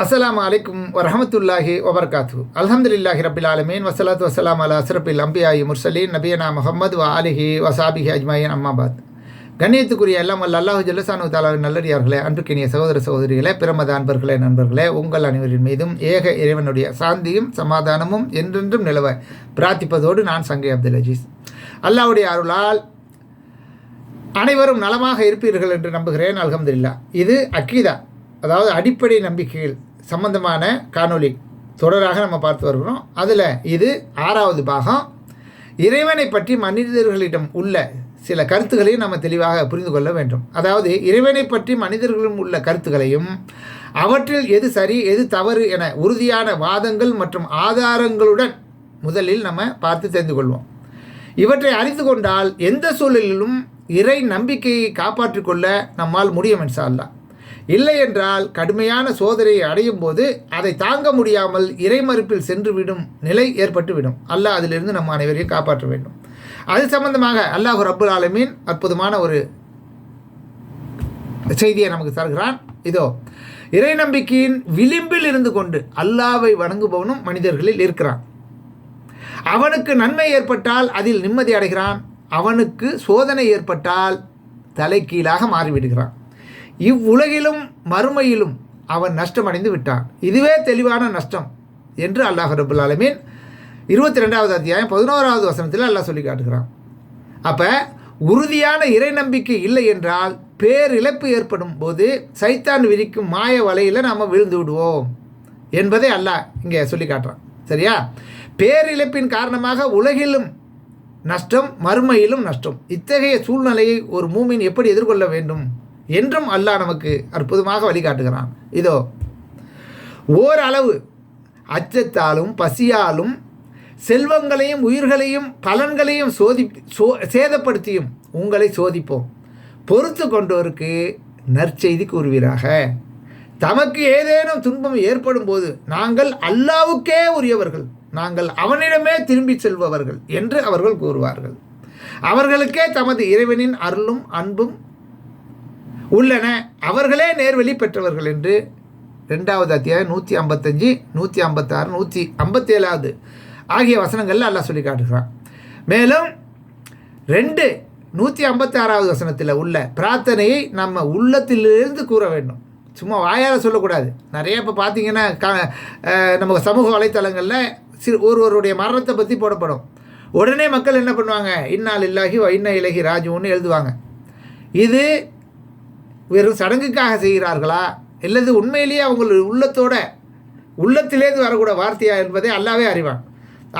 அஸ்லாம் அலைக்கும் வரமத்துல்லாஹி வபர்காத்து அலமதுல்லாஹி ரபில் ஆலமீன். வசலாத்து வசலாம் அலா அசரபில் அம்பியாயி முர்சலீன். நபியனா முஹம்மது வ ஆலிஹி வசாபிஹி அஜ்மாயின். அம்மாபாத் கண்ணியத்துக்குரிய எல்லாம் அல்ல அல்லாஹு ஜல்லசானு தாலாவின் நல்லடியார்களே அன்புக்கினிய சகோதர சகோதரிகளே பிரமத அன்பர்களே நண்பர்களே உங்கள் அனைவரின் மீதும் ஏக இறைவனுடைய சாந்தியும் சமாதானமும் என்றென்றும் நிலவ பிரார்த்திப்பதோடு நான் சங்கை அப்துல் அஜீஸ். அல்லாஹ்வுடைய அருளால் அனைவரும் நலமாக இருப்பீர்கள் என்று நம்புகிறேன். அலமதுல்லா இது அக்கீதா அதாவது அடிப்படை நம்பிக்கைகள் சம்பந்தமான காணொளி தொடராக நம்ம பார்த்து வருகிறோம். அதில் இது ஆறாவது பாகம். இறைவனை பற்றி மனிதர்களிடம் உள்ள சில கருத்துக்களையும் நம்ம தெளிவாக புரிந்து கொள்ள வேண்டும். அதாவது இறைவனை பற்றி மனிதர்களும் உள்ள கருத்துக்களையும் அவற்றில் எது சரி எது தவறு என உறுதியான வாதங்கள் மற்றும் ஆதாரங்களுடன் முதலில் நம்ம பார்த்து தெரிந்து கொள்வோம். இவற்றை அறிந்து கொண்டால் எந்த சூழலிலும் இறை நம்பிக்கையை காப்பாற்றிக்கொள்ள நம்மால் முடியும் இன்ஷா இல்லை என்றால் கடுமையான சோதனையை அடையும் போது அதை தாங்க முடியாமல் இறைமறுப்பில் சென்றுவிடும் நிலை ஏற்பட்டுவிடும். அல்லாஹ் அதிலிருந்து நம்ம அனைவரையும் காப்பாற்ற வேண்டும். அது சம்பந்தமாக அல்லாஹ் ரப்புல் ஆலமீன் அற்புதமான ஒரு செய்தியை நமக்கு தருகிறான். இதோ இறை நம்பிக்கையின் விளிம்பில் இருந்து கொண்டு அல்லாவை வணங்குபவனும் மனிதர்களில் இருக்கிறான். அவனுக்கு நன்மை ஏற்பட்டால் அதில் நிம்மதி அடைகிறான். அவனுக்கு சோதனை ஏற்பட்டால் தலைக்கீழாக மாறிவிடுகிறான். இவ்வுலகிலும் மறுமையிலும் அவன் நஷ்டமடைந்து விட்டான். இதுவே தெளிவான நஷ்டம் என்று அல்லாஹ் ரபுல் ஆலமீன் இருபத்தி ரெண்டாவது அத்தியாயம் பதினோராவது வசனத்தில் அல்லாஹ் சொல்லி காட்டுகிறான். அப்போ உறுதியான இறை நம்பிக்கை இல்லை என்றால் பேரிழப்பு ஏற்படும் போது சைத்தான் விரிக்கும் மாய வலையில் நாம் விழுந்து விடுவோம் என்பதை அல்லாஹ் இங்கே சொல்லி காட்டுறான். சரியா? பேரிழப்பின் காரணமாக உலகிலும் நஷ்டம் மறுமையிலும் நஷ்டம். இத்தகைய சூழ்நிலையை ஒரு மூமின் எப்படி எதிர்கொள்ள வேண்டும்? என்றும் அல்லாஹ் நமக்கு அற்புதமாக வழிகாட்டுகிறான். இதோ ஓரளவு அச்சத்தாலும் பசியாலும் செல்வங்களையும் உயிர்களையும் பலன்களையும் சோதி சோ சேதப்படுத்தியும் உங்களை சோதிப்போம். பொறுத்து கொண்டோருக்கு நற்செய்தி கூறுவீராக. தமக்கு ஏதேனும் துன்பம் ஏற்படும் போது நாங்கள் அல்லாவுக்கே உரியவர்கள். நாங்கள் அவனிடமே திரும்பி செல்பவர்கள் என்று அவர்கள் கூறுவார்கள். அவர்களுக்கே தமது இறைவனின் அருளும் அன்பும் உள்ளன. அவர்களே நேர்வழி பெற்றவர்கள் என்று ரெண்டாவது அத்தியாயம் நூற்றி ஐம்பத்தஞ்சு நூற்றி ஐம்பத்தாறு நூற்றி ஐம்பத்தேழாவது ஆகிய வசனங்களில் அல்லாஹ் சொல்லி காட்டுகிறான். மேலும் ரெண்டு நூற்றி ஐம்பத்தாறாவது வசனத்தில் உள்ள பிரார்த்தனையை நம்ம உள்ளத்திலிருந்து கூற வேண்டும். சும்மா வாயால் சொல்லக்கூடாது. நிறைய இப்போ பார்த்தீங்கன்னா க நம்ம சமூக வலைத்தளங்களில் சிறு ஒருவருடைய மரணத்தை பற்றி போடப்படும். உடனே மக்கள் என்ன பண்ணுவாங்க? இன்னால் இல்லாகி இன்ன இலகி ராஜுன்னு எழுதுவாங்க. இது வெறும் சடங்குக்காக செய்கிறார்களா? இல்லது உண்மையிலேயே அவங்களுடைய உள்ளத்தோட உள்ளத்திலேருந்து வரக்கூட வார்த்தையா என்பதை அல்லாவே அறிவான்.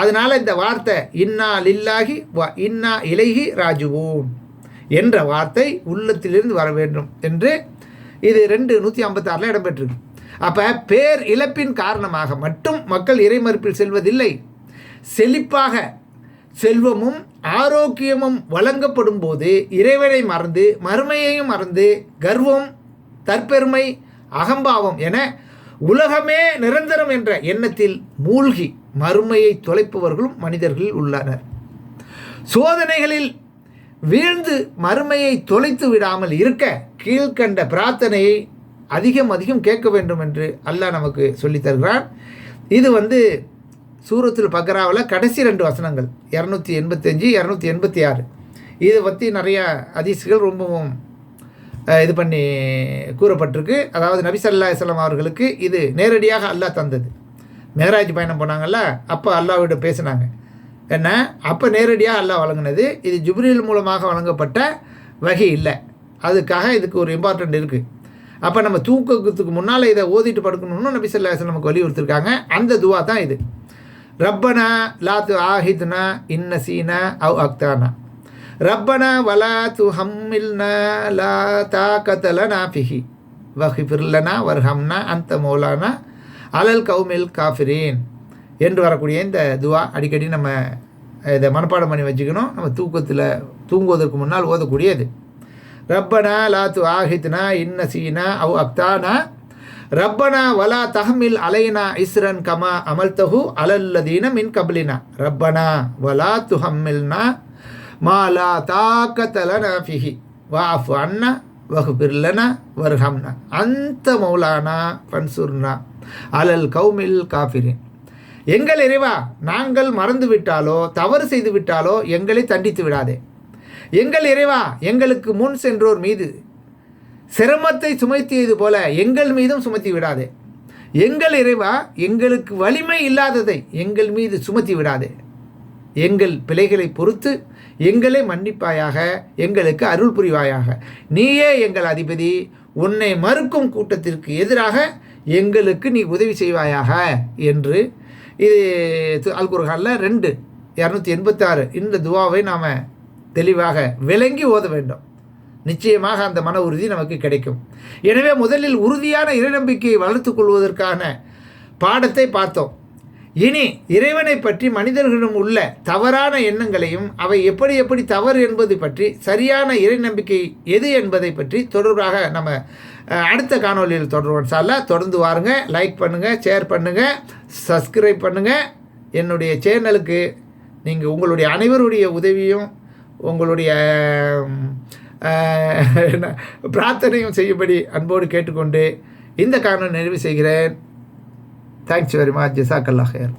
அதனால் இந்த வார்த்தை இன்னா லில்லாகி வ இன்னா இலகி ராஜுவோம் என்ற வார்த்தை உள்ளத்திலிருந்து வர வேண்டும் என்று இது ரெண்டு நூற்றி ஐம்பத்தாறில் இடம்பெற்றிருக்கு. அப்போ பேர் இழப்பின் காரணமாக மட்டும் மக்கள் இறைமறுப்பில் செல்வதில்லை. செழிப்பாக செல்வமும் ஆரோக்கியமும் வழங்கப்படும் போது இறைவனை மறந்து மறுமையையும் மறந்து கர்வம் தற்பெருமை அகம்பாவம் என உலகமே நிரந்தரம் என்ற எண்ணத்தில் மூழ்கி மறுமையை தொலைப்பவர்களும் மனிதர்கள் உள்ளனர். சோதனைகளில் வீழ்ந்து மறுமையை தொலைத்து விடாமல் இருக்க கீழ்கண்ட பிரார்த்தனையை அதிகம் அதிகம் கேட்க வேண்டும் என்று அல்லாஹ் நமக்கு சொல்லித்தருகிறான் இது வந்து சூரத்தில் பக்ராவில் கடைசி ரெண்டு வசனங்கள் இரநூத்தி எண்பத்தஞ்சு இரநூத்தி எண்பத்தி ஆறு. இதை பற்றி நிறையா அதிசுகள் ரொம்பவும் இது பண்ணி கூறப்பட்டிருக்கு. அதாவது நபி சல்லா இஸ்லாம் அவர்களுக்கு இது நேரடியாக அல்லாஹ் தந்தது. மேராஜ் பயணம் போனாங்கல்ல அப்போ அல்லாவிட பேசினாங்க. என்ன? அப்போ நேரடியாக அல்லாஹ் வழங்கினது. இது ஜுப்ரீல் மூலமாக வழங்கப்பட்ட வகை இல்லை. அதுக்காக இதுக்கு ஒரு இம்பார்ட்டண்ட் இருக்குது அப்போ நம்ம தூக்கத்துக்கு முன்னால் இதை ஓதிட்டு படுக்கணும்னு நபி சொல்லா நமக்கு வலியுறுத்திருக்காங்க. அந்த துவா தான் இது. ரப்பனா லாத்து ஆஹித்னா இன்னசீனா அவ் அக்தானா. ரப்பனா வலா து ஹம்மில்னா லா தா கதலனா பிஹி. வஹிபிர்லனா வர்ஹம்னா அந்த மௌலானா அலல் கௌமில் காஃபிரீன் என்று வரக்கூடிய இந்த துவா அடிக்கடி நம்ம இதை மனப்பாடம் பண்ணி வச்சுக்கணும். நம்ம தூக்கத்தில் தூங்குவதற்கு முன்னால் ஓதக்கூடியது. ரப்பனா லாத்து ஆஹித்னா இன்ன சீனா அவ் அக்தானா ரப்பனா வலா தஹமில் அலைனா இஸ்ரன் கமா அமல்தஹு அலல்லதீன மின் கபலினா. ரப்பனா வலா துஹம்மில்னா மாலா தாக்கத்தலனா ஃபிஹி. வாஃபு அண்ணா வகுபிர்லனா வர்ஹம்னா. அந்த மௌலானா பன்சுர்னா அலல் கௌமில் காஃபிரின். எங்கள் இறைவா நாங்கள் மறந்து விட்டாலோ தவறு செய்து விட்டாலோ எங்களை தண்டித்து விடாதே. எங்கள் இறைவா எங்களுக்கு முன் சென்றோர் மீது சிரமத்தை சுமத்தியது போல எங்கள் மீதும் சுமத்தி விடாதே. எங்கள் இறைவா எங்களுக்கு வலிமை இல்லாததை எங்கள் மீது சுமத்தி விடாதே. எங்கள் பிழைகளை பொறுத்து எங்களை மன்னிப்பாயாக எங்களுக்கு அருள் புரிவாயாக. நீயே எங்கள் அதிபதி உன்னை மறுக்கும் கூட்டத்திற்கு எதிராக எங்களுக்கு நீ உதவி செய்வாயாக என்று இது அல்குர்ஹாலில் ரெண்டு இரநூத்தி எண்பத்தாறு இந்த துவாவை நாம் தெளிவாக விளங்கி ஓத வேண்டும். நிச்சயமாக அந்த மன உறுதி நமக்கு கிடைக்கும். எனவே முதலில் உறுதியான இறைநம்பிக்கையை வளர்த்துக் கொள்வதற்கான பாடத்தை பார்த்தோம். இனி இறைவனை பற்றி மனிதர்களிடம் உள்ள தவறான எண்ணங்களையும் அவை எப்படி எப்படி தவறு என்பது பற்றி சரியான இறை நம்பிக்கை எது என்பதை பற்றி தொடர்பாக நம்ம அடுத்த காணொளியில் தொடர்வோம். சார்ல தொடர்ந்து வாருங்க லைக் பண்ணுங்கள் ஷேர் பண்ணுங்கள் சப்ஸ்கிரைப் பண்ணுங்கள் என்னுடைய சேனலுக்கு நீங்கள் உங்களுடைய அனைவருடைய உதவியும் உங்களுடைய பிரார்த்தனையும் செய்யும்படி அன்போடு கேட்டுக்கொண்டு இந்த காரணம் நிறைவு செய்கிறேன். தேங்க்ஸ் வெரி மச் ஜிசாக் ஹேர்